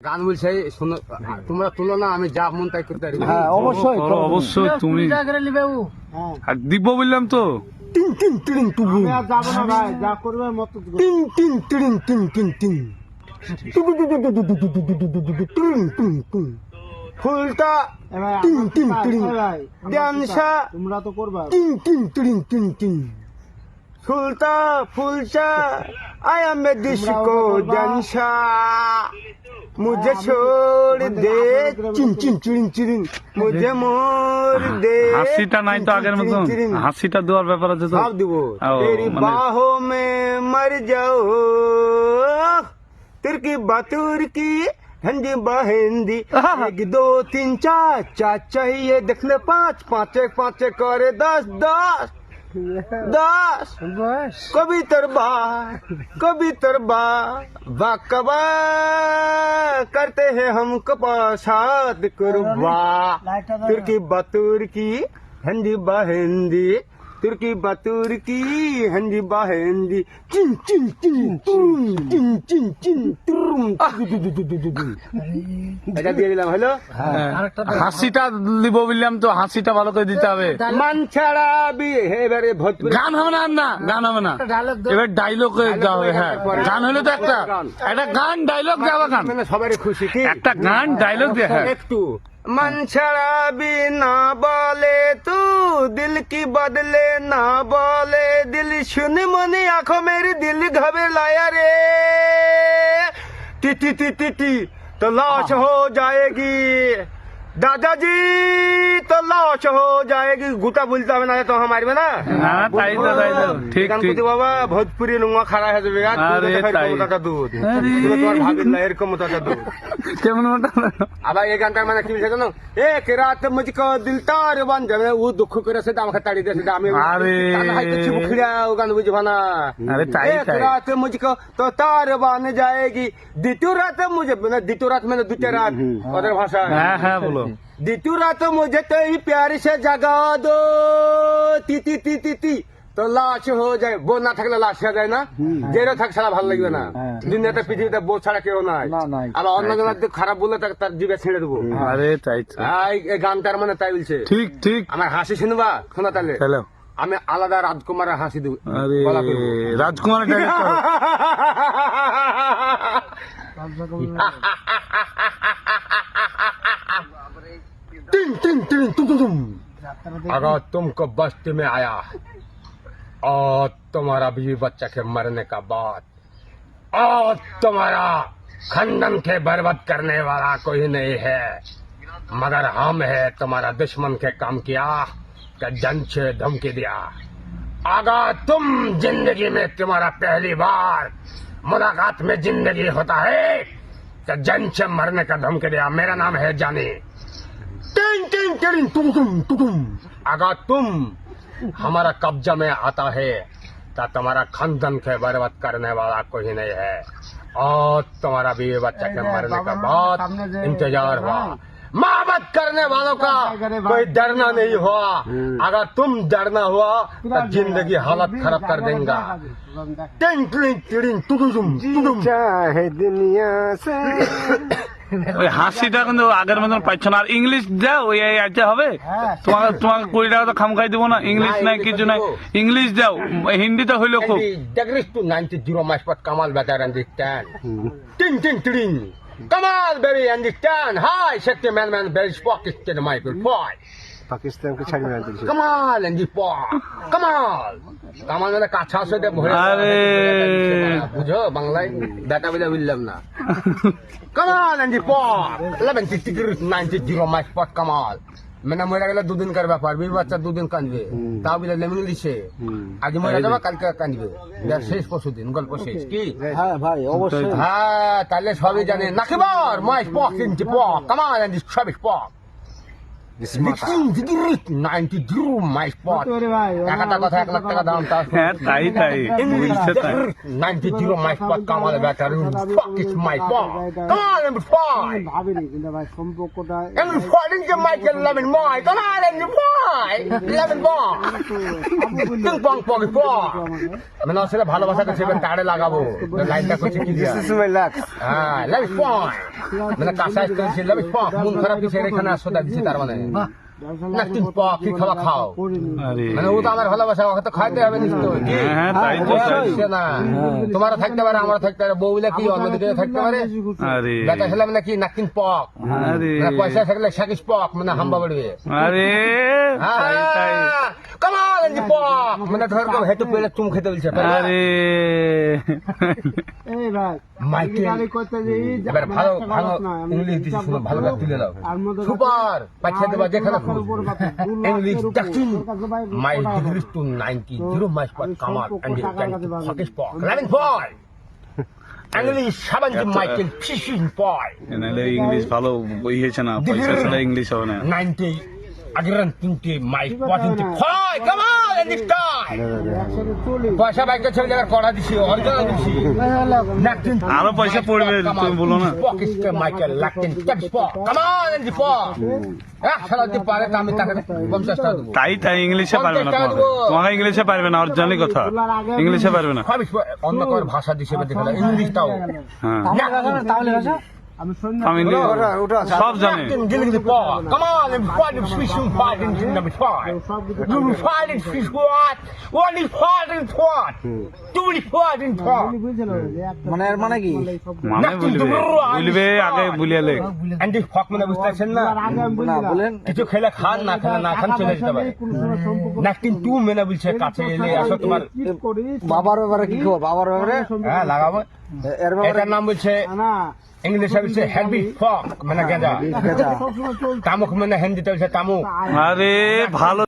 গান বলছে তোমরা তুলো না আমি যা মন তাই করতে অবশ্যই অবশ্যই তুমি দিব বললাম তো টিং ফুলটা টিং আই এম मुझे छोड़ दे चिन चिन चिन चिन मुझे मोड़ दे হাসিটা নাই তো আগের মতন হাসিটা দেওয়ার ব্যাপার আছে তো भाव देवो ও, तेरी মানে- बाहों में मर जाओ तिरकी बातुर की हंदी बहंदी एक दो तीन चार चार चाहिए देख ले पाँच पाँच पाँच करे दस दस दस बस। कभी तरबा कभी तरबा बाकबा करते हैं हम कपासात कुरबा। तुर्की बतुर्की की हिंदी बहिंदी তুর্কি বা তুর্কি হ্যান্ডি বা হ্যান্ডি চিন চিন চিন তুম চিন চিন চিন তুম হাসিটা দিব বললাম তো হাসিটা ভালো করে দিতে হবে মান ছাড়া বি এবারে গান হবে না না গান হবে না এবার ডায়লগ যাবে হ্যাঁ গান হলে তো একটা একটা গান ডায়লগ দেওয়া গান সবারই খুশি একটা গান ডায়লগ দিয়ে একটু মন ছড়াবি না বলে তু দিল কি বদলে না বলে? দিল শুনে মনে আখো মেরি দিল ঘবে লায়া রে টিটি টিটি টি তো লাশ হো যায়গি। দাদাজি दादाजी तो लाश हो जाएगी गुटा बोलते হবে না তো हमारे में ना না তাই তো তাই তো ঠিক গান ঠিক করতে বাবা ভোজপুরি নোংরা খারাপ হয়ে যাবে আর আরে দুধ দেখার তাই। ক্ষমতাটা দুধ আরে। তুই তোমার ভাবির না এরকম মতাটা দুধ কেমন ওটা আবার এই গানটার মানে কি বলছে জানো এক রাত মুঝকো দিল তার বান যাবে ও দুঃখ করেছে আমাকে তাড়ি দিয়েছে আমি আরে। মুখিয়া ও গান বুঝবা না আরে তাই एक তাই रात मुझको तो तार बान जाएगी द्वितीय रात मुझे মানে দ্বিতীয় রাত মানে দুটো রাত ওদের ভাষা হ্যাঁ হ্যাঁ বলো দ্বিতীয় রাত মুঝে তো এই প্যারি সে জাগা দো। তিতি তিতি তি তো লাশ হয়ে যায়। বউ না থাকলে লাশ হয়ে যায় না। যে থাক সারা ভালো লাগবে না। দুনিয়াতে পৃথিবীতে বউ ছাড়া কেউ নাই। আবার অন্য জন খারাপ বলে তার জিভে ছেড়ে দেবো। হ্যাঁ। আরে তাই এই গানটার মানে তাই বলছে। ঠিক ঠিক। আমার হাসি শুনবা? শোনা তাহলে। হ্যালো। আমি আলাদা রাজকুমারের হাসি দেবো। রাজকুমার রাজকুমার टिंग टिंग टिंग तुम तुम तुम अगर तुमको बस्ती में आया और तुम्हारा बीवी बच्चा के मरने का बाद और तुम्हारा खंडन के बर्बाद करने वाला कोई नहीं है, मगर हम है तुम्हारा दुश्मन के काम किया, कि जन से धमकी दिया। अगर तुम ज़िंदगी में तुम्हारा पहली बार मुलाकात में ज़िंदगी होता है तो जन से मरने का धमकी दिया। मेरा नाम है जानी। टिंग टिंग टिंग तुम तुम तुम अगर तुम हमारा कब्जा में आता है तो तुम्हारा खानदान के बर्बाद करने वाला कोई नहीं है। और तुम्हारा बीवी बच्चा के मरने का बहुत इंतज़ार हुआ। मोहब्बत करने वालों का कोई डरना नहीं हुआ। अगर तुम डरना हुआ तो ज़िंदगी हालत खराब कर देगा। टिंग टिंग टिंग तुम तुम चाहे दुनिया से। ওই হাসিটা কিন্তু আগের মতন পাচ্ছ না আর ইংলিশ দাও ওই আচ্ছা হবে হ্যাঁ তোমাকে তোমাকে কুড়ি টাকা তো খাম খাই দেবো না ইংলিশ নাই কিছু নাই ইংলিশ দাও হিন্দিতে হইল খুব 90 my spot Kamal better understand. Ting ting ting. Kamal baby understand. Hi, Shakti man man very spock is to the Michael boy. পাকিস্তানকে ছাড়িয়ে আনতে Kamal and the boy. Kamal. Kamal মানে সাথে ভরে আরে। বুঝো বাংলায় ডাটা বুঝা বুঝলাম না। Kamal boy. 11 degrees 90 zero my spot মানে মরে গেলে দুদিন কার ব্যাপার বিশ বাচ্চা দুদিন কাঁদবে। তাও বিলে ইংলিশে আজ মরে যাবা কালকে কাঁদবে। শেষ পরশু দিন গল্প শেষ কি? হ্যাঁ ভাই অবশ্যই। হ্যাঁ তাহলে সবই জানে নাকিবর মাই স্পক ইনটি পক এন্ড সবই স্পক তাই সম্পর্কটা সেটা তাড়ে লাগাবো। লাইনটা করছে কি হ্যাঁ লাভ পয় মানে কাঁচা করছে মন খারাপ এখানে আসো তার মানে। না তিন খাওয়া খাও। মানে ও তো আমার ভালোবাসা ওকে তো খাইতে হবে নিশ্চিত কি তাই তো, তাই। হচ্ছে না। তোমার থাকতে পারে আমার থাকতে পারে। বউ কি অন্যদিকে থাকতে পারে? আরে। বেটা ছেলে মানে কি? নাকিন পক। মানে পয়সা থাকলে সাকিস পক মানে হাম্বা বাড়বে। আরে। পক মানে ধর কেউ পেলে চুম খেতে বলছে আরে। এই ভাই মাইকেল। করতে এবার ভালো ভালো ইংলিশ দিচ্ছি শুনো ভালো করে তুলে দাও। সুপার পাঠিয়ে দেবা যেখানে English ducking my degree two ninety zero my spot Kamal and হকিস পক লেভেন পয় ইংলিশ সেভেন্টি মাইকেল ফিশিং পয় নাহলে ইংলিশ ভালো বই হয়েছে না পয়সা ছাড়া ইংলিশ হবে না। নাইনটি আগের তিনটি মাই পয়েন্টি পয় কামাল এন্ড টাই পয়সা বাইকে ছেড়ে জায়গায় কড়া দিছি অরিজিনাল দিছি। আরও পয়সা পড়বে, তুমি বলো না। পকিস্কে মাইকেল কামাল এক সালা দিতে পারে তো আমি তাকে পঞ্চাশ টাকা দেবো। তাই তাই ইংলিশে পারবে না তোমাকে। ইংলিশে পারবে না অরিজিনালি কথা। ইংলিশে পারবে না। অন্য কার ভাষা দিছে দেখে ইংলিশটাও। হ্যাঁ। তাহলে ভাষা? আমি সব জানি। Nakin gilling the ball. Come on, and fight the fish and fight into number five. You will fight in fish what? One fight in what? Two is fight in what? বুঝলো যে একটা মানে এর মানে কি? মানে বলবে। বলবে আগে বুলিয়ালে And this fuck মানে বুঝতেছেন না না বলেন। কিছু খেলে খান না খেলে না খান চলে যেতে পারে। নাকিন টু মেনে বলছে কাছে এলে আসো তোমার বাবার ব্যাপারে কি খবর? বাবার ব্যাপারে? হ্যাঁ লাগাবো। এর ব্যাপারে নাম বলছে না ইংলিশে বলছে হ্যান্ডি ফক মানে গেঁজা। তামুক মানে হিন্দিতে বলছে তামুক। আরে ভালো